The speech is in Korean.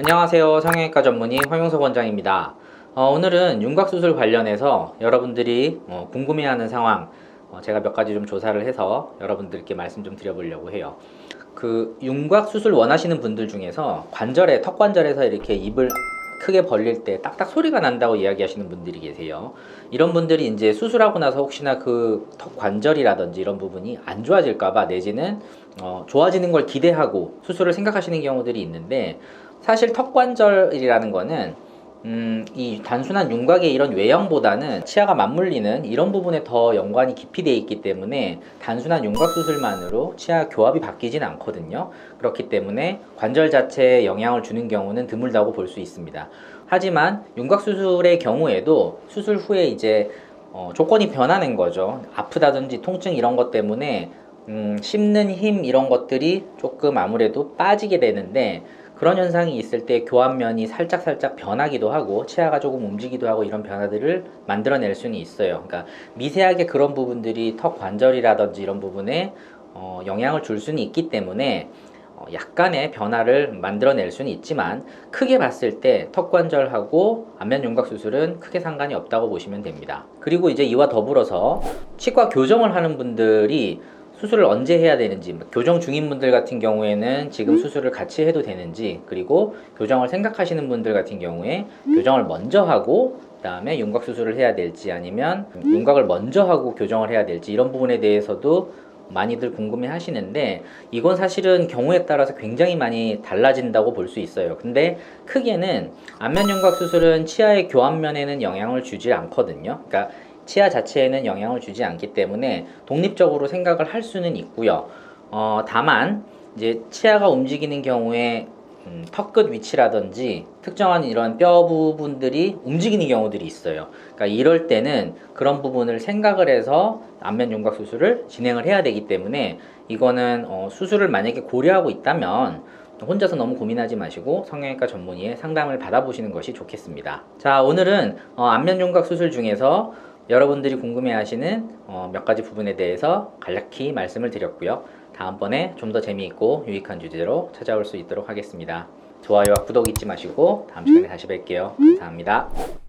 안녕하세요. 성형외과 전문의 황용석 원장입니다. 어, 오늘은 윤곽수술 관련해서 여러분들이 어, 궁금해하는 상황 어, 제가 몇 가지 좀 조사를 해서 여러분들께 말씀 좀 드려보려고 해요. 그 윤곽수술 원하시는 분들 중에서 관절에 턱 관절에서 이렇게 입을 크게 벌릴 때 딱딱 소리가 난다고 이야기하시는 분들이 계세요. 이런 분들이 이제 수술하고 나서 혹시나 그 턱 관절이라든지 이런 부분이 안 좋아질까봐 내지는 어, 좋아지는 걸 기대하고 수술을 생각하시는 경우들이 있는데 사실 턱 관절이라는 거는 음, 이 단순한 윤곽의 이런 외형보다는 치아가 맞물리는 이런 부분에 더 연관이 깊이 돼 있기 때문에 단순한 윤곽 수술만으로 치아 교합이 바뀌진 않거든요. 그렇기 때문에 관절 자체에 영향을 주는 경우는 드물다고 볼 수 있습니다. 하지만 윤곽 수술의 경우에도 수술 후에 이제 어, 조건이 변하는 거죠. 아프다든지 통증 이런 것 때문에 음, 씹는 힘 이런 것들이 조금 아무래도 빠지게 되는데 그런 현상이 있을 때 교합면이 살짝 살짝 변하기도 하고 치아가 조금 움직이기도 하고 이런 변화들을 만들어낼 수는 있어요. 그러니까 미세하게 그런 부분들이 턱 관절이라든지 이런 부분에 어, 영향을 줄 수는 있기 때문에 어, 약간의 변화를 만들어낼 수는 있지만 크게 봤을 때 턱관절하고 안면 윤곽 수술은 크게 상관이 없다고 보시면 됩니다. 그리고 이제 이와 더불어서 치과 교정을 하는 분들이 수술을 언제 해야 되는지 뭐 교정 중인 분들 같은 경우에는 지금 수술을 같이 해도 되는지 그리고 교정을 생각하시는 분들 같은 경우에 교정을 먼저 하고 그다음에 윤곽 수술을 해야 될지 아니면 윤곽을 먼저 하고 교정을 해야 될지 이런 부분에 대해서도 많이들 궁금해 하시는데 이건 사실은 경우에 따라서 굉장히 많이 달라진다고 볼 수 있어요. 근데 크게는 안면 윤곽 수술은 치아의 교합면에는 영향을 주지 않거든요. 그러니까 치아 자체에는 영향을 주지 않기 때문에 독립적으로 생각을 할 수는 있고요. 어, 다만 이제 치아가 움직이는 경우에 음, 턱끝 위치라든지 특정한 이런 뼈 부분들이 움직이는 경우들이 있어요. 그러니까 이럴 때는 그런 부분을 생각을 해서 안면 윤곽 수술을 진행을 해야 되기 때문에 이거는 어, 수술을 만약에 고려하고 있다면 혼자서 너무 고민하지 마시고 성형외과 전문의의 상담을 받아보시는 것이 좋겠습니다. 자, 오늘은 어, 안면 윤곽 수술 중에서 여러분들이 궁금해하시는 어, 몇 가지 부분에 대해서 간략히 말씀을 드렸고요. 다음번에 좀 더 재미있고 유익한 주제로 찾아올 수 있도록 하겠습니다. 좋아요와 구독 잊지 마시고 다음 시간에 다시 뵐게요. 감사합니다.